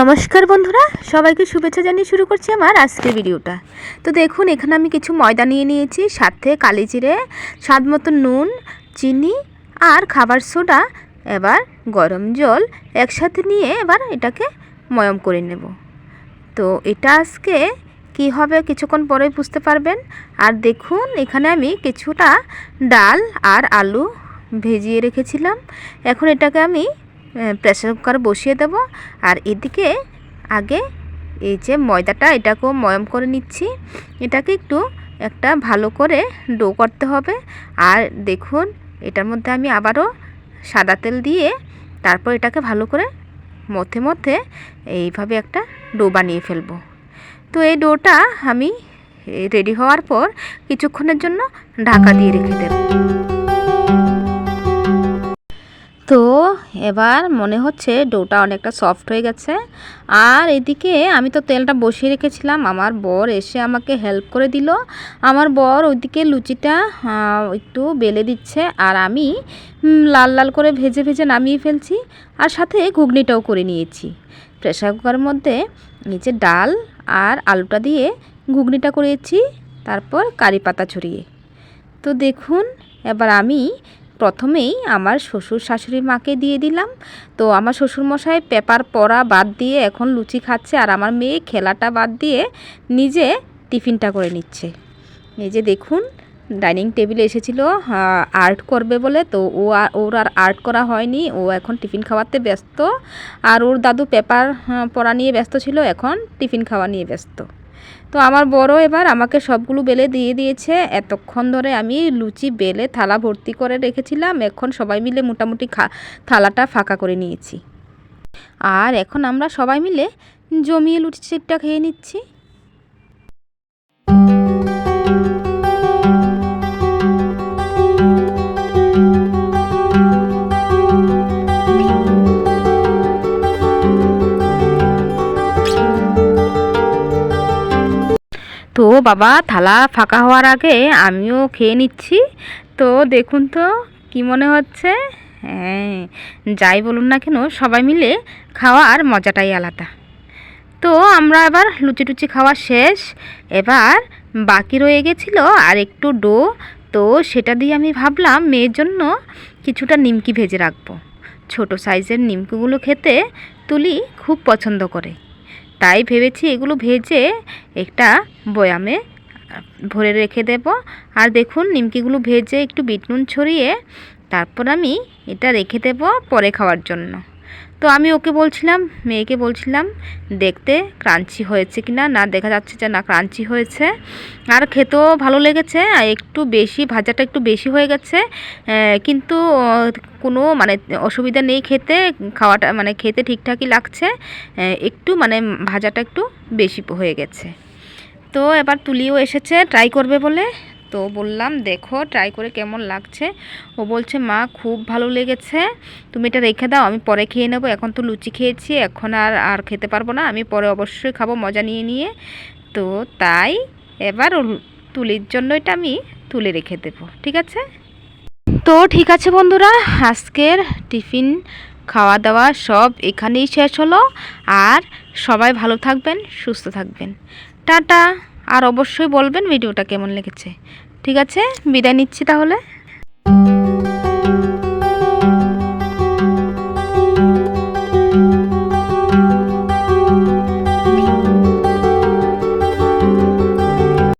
নমস্কার বন্ধুরা, সবাইকে শুভেচ্ছা জানিয়ে শুরু করছি আমার আজকের ভিডিওটা। তো দেখুন, এখানে আমি কিছু ময়দা নিয়ে নিয়েছি, সাথে কালি জিরে, স্বাদ মতো নুন, চিনি আর খাবার সোডা, এবার গরম জল একসাথে নিয়ে এবার এটাকে ময়ম করে নেব। তো এটা আজকে কি হবে কিছুক্ষণ পরে বুঝতে পারবেন। আর দেখুন, এখানে আমি কিছুটা ডাল আর আলু ভেজিয়ে রেখেছিলাম। এখন এটাকে আমি প্রেসার কুকার বসিয়ে দেব। আর এদিকে আগে এই যে ময়দাটা, এটাকেও ময়ম করে নিচ্ছি। এটাকে একটু একটা ভালো করে ডো করতে হবে। আর দেখুন, এটার মধ্যে আমি আবারও সাদা তেল দিয়ে তারপর এটাকে ভালো করে মধ্যে মধ্যে এইভাবে একটা ডো বানিয়ে ফেলব। তো এই ডোটা আমি রেডি হওয়ার পর কিছুক্ষণের জন্য ঢাকা দিয়ে রেখে দেব। এবার মনে হচ্ছে ডোটা অনেকটা সফট হয়ে গেছে। আর এদিকে আমি তো তেলটা বসিয়ে রেখেছিলাম, আমার বর এসে আমাকে হেল্প করে দিল। আমার বর ওইদিকে লুচিটা একটু বেলে দিচ্ছে আর আমি লাল লাল করে ভেজে ভেজে নামিয়ে ফেলছি আর সাথে ঘুগনিটাও করে নিয়েছি। প্রেশার কুকারের মধ্যে নিচে ডাল আর আলুটা দিয়ে ঘুগনিটা করেছি, তারপর কারি পাতা ছড়িয়ে। তো দেখুন, এবার আমি প্রথমেই আমার শ্বশুর শাশুড়ি মাকে দিয়ে দিলাম। তো আমার শ্বশুরমশাই পেপার পড়া বাদ দিয়ে এখন লুচি খাচ্ছে আর আমার মেয়ে খেলাটা বাদ দিয়ে নিজে টিফিনটা করে নিচ্ছে। এই যে দেখুন, ডাইনিং টেবিলে এসেছিল আর্ট করবে বলে। তো ও ওর আর আর্ট করা হয়নি, ও এখন টিফিন খাওয়াতে ব্যস্ত। আর ওর দাদু পেপার পড়া নিয়ে ব্যস্ত ছিল, এখন টিফিন খাওয়া নিয়ে ব্যস্ত। তো আমার বড় এবার আমাকে সবগুলো বেলে দিয়ে দিয়েছে। এতক্ষণ ধরে আমি লুচি বেলে থালা ভর্তি করে রেখেছিলাম। এখন সবাই মিলে মোটামুটি থালাটা ফাঁকা করে নিয়েছি। আর এখন আমরা সবাই মিলে জমিয়ে লুচি লুচিটা খেয়ে নিচ্ছি। তো বাবা, থালা ফাঁকা হওয়ার আগে আমিও খেয়ে নিচ্ছি। তো দেখুন তো, কি মনে হচ্ছে? হ্যাঁ যাই বলুন না কেন, সবাই মিলে খাওয়ার মজাটাই আলাদা। তো আমরা এবার লুচি টুচি খাওয়া শেষ। এবার বাকি রয়ে গেছিল আর একটু ডো। তো সেটা দিয়ে আমি ভাবলাম মেয়ের জন্য কিছুটা নিমকি ভেজে রাখব। ছোট সাইজের নিমকিগুলো খেতে তুলি খুব পছন্দ করে। তাই ভেবেছি এগুলো ভেজে একটা বয়ামে ভরে রেখে দেব। আর দেখুন, নিমকিগুলো ভেজে একটু বিট নুন ছড়িয়ে তারপর আমি এটা রেখে দেব পরে খাওয়ার জন্য। তো আমি ওকে বলছিলাম, মেয়েকে বলছিলাম, দেখতে ক্রাঞ্চি হয়েছে কি না, দেখা যাচ্ছে যে না, ক্রাঞ্চি হয়েছে। আর খেতেও ভালো লেগেছে, আর একটু বেশি, ভাজাটা একটু বেশি হয়ে গেছে। কিন্তু কোনো মানে অসুবিধা নেই খেতে, খাওয়াটা মানে খেতে ঠিকঠাকই লাগছে। একটু মানে ভাজাটা একটু বেশি হয়ে গেছে। তো এবার তুলিও এসেছে, ট্রাই করবে বলে। তো বললাম, দেখো ট্রাই করে কেমন লাগছে? ও বলছে, মা, খুব ভালো লেগেছে। তুমি এটা রেখে দাও, আমি পরে খেয়ে নেব। এখন তো লুচি খেয়েছি, এখন আর আর খেতে পারব না। আমি পরে অবশ্যই খাব, মজা নিয়ে নিয়ে। তো তাই এবার তুলির জন্য এটা আমি তুলে রেখে দেবো, ঠিক আছে? তো ঠিক আছে বন্ধুরা, আজকের টিফিন খাওয়া দাওয়া সব এখানেই শেষ হলো। আর সবাই ভালো থাকবেন, সুস্থ থাকবেন। টাটা! আর অবশ্যই বলবেন ভিডিওটা কেমন লেগেছে। ঠিক আছে? বিদায় নিচ্ছি তাহলে।